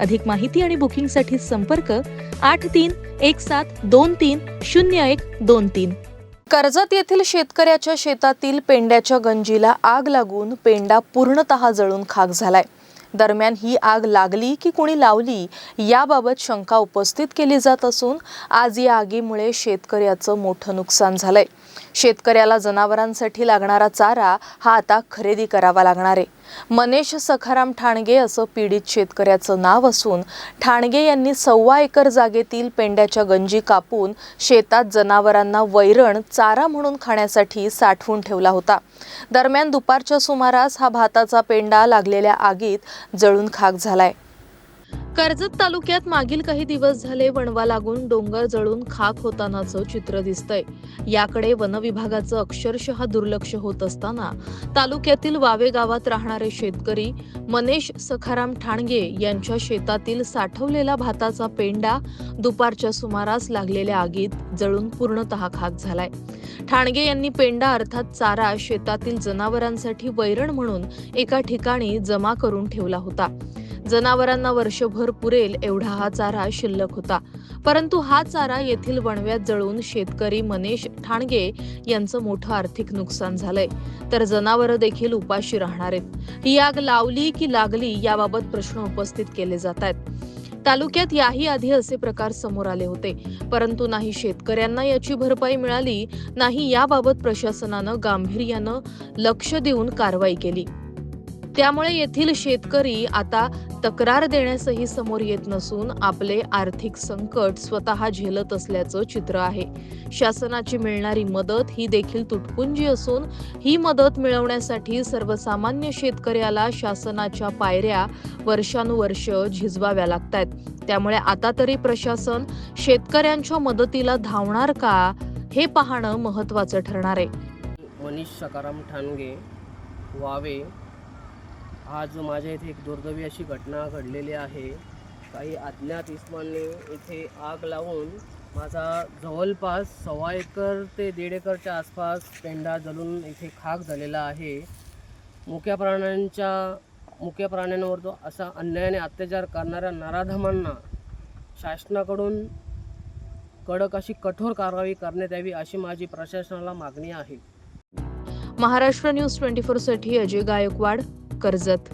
अधिक माहिती आणि बुकिंगसाठी संपर्क आठ तीन एक सात दोन तीन शून्य एक दोन तीन. कर्जत येथील शेतकऱ्याच्या शेतातील पेंड्याच्या गंजीला आग लागून पेंडा पूर्णतः जळून खाक झालाय. दरम्यान ही आग लागली की कोणी लावली याबाबत शंका उपस्थित केली जात असून आज या आगीमुळे शेतकऱ्याचं मोठं नुकसान झालंय. शेतकऱ्याला जनावरांसाठी लागणारा चारा हा आता खरेदी करावा लागणार आहे. मनेश सखाराम ठाणगे असं पीडित शेतकऱ्याचं नाव असून ठाणगे यांनी सव्वा एकर जागेतील पेंड्याच्या गंजी कापून शेतात जनावरांना वैरण चारा म्हणून खाण्यासाठी साठवून ठेवला होता. दरम्यान दुपारच्या सुमारास हा भाताचा पेंडा लागलेल्या आगीत जळून खाक झालाय. कर्जत तालुक्यात मागील काही दिवस झाले वणवा लागून डोंगर जळून खाक होतानाचं चित्र दिसतंय. याकडे वनविभागाचं अक्षरशः दुर्लक्ष होत असताना तालुक्यातील वावे गावात राहणारे शेतकरी मनेश सखाराम ठाणगे यांच्या शेतातील साठवलेला भाताचा पेंडा दुपारच्या सुमारास लागलेल्या आगीत जळून पूर्णतः खाक झालाय. ठाणगे यांनी पेंडा अर्थात चारा शेतातील जनावरांसाठी वैरण म्हणून एका ठिकाणी जमा करून ठेवला होता. जनावरांना वर्षभर पुरेल एवढा हा चारा शिल्लक होता. परंतु हा चारा येथील वणव्यात जळून शेतकरी मनेश ठाणगे यांचं मोठं आर्थिक नुकसान झालंय. तर जनावरं देखील उपाशी राहणार आहेत. ही आग लावली की लागली याबाबत प्रश्न उपस्थित केले जात आहेत. तालुक्यात याही आधी असे प्रकार समोर आले होते. परंतु नाही शेतकऱ्यांना याची भरपाई मिळाली नाही याबाबत प्रशासनानं गांभीर्यानं लक्ष देऊन कारवाई केली. त्यामुळे येथील शेतकरी आता तक्रार देण्यासही समोर येत नसून आपले आर्थिक संकट स्वतः झेलत असल्याचं चित्र आहे. शासनाची मिळणारी मदत ही देखील तुटपुंजी असून ही मदत मिळवण्यासाठी सर्वसामान्य शेतकऱ्याला शासनाच्या पायऱ्या वर्षानुवर्ष झिजवाव्या लागतायत. त्यामुळे आता तरी प्रशासन शेतकऱ्यांच्या मदतीला धावणार का हे पाहणं महत्वाचं ठरणार आहे. मनीष सकाराम ठाणगे वावे आज माझ्या इथे एक दुर्दैवी अशी घटना घडलेली आहे. काही अज्ञात इस्मांनी इथे आग लावून माझा जवळपास सव्वा एकर ते दीड एकरच्या आसपास पेंडा जळून इथे खाक झालेला आहे. मुक्या प्राण्यांच्या मुक्या प्राण्यांवर जो असा अन्यायाने अत्याचार करणाऱ्या नराधमांना शासनाकडून कडक अशी कठोर कारवाई करण्यात यावी अशी माझी प्रशासनाला मागणी आहे. महाराष्ट्र न्यूज ट्वेंटी फोरसाठी अजय गायकवाड. कर्जत.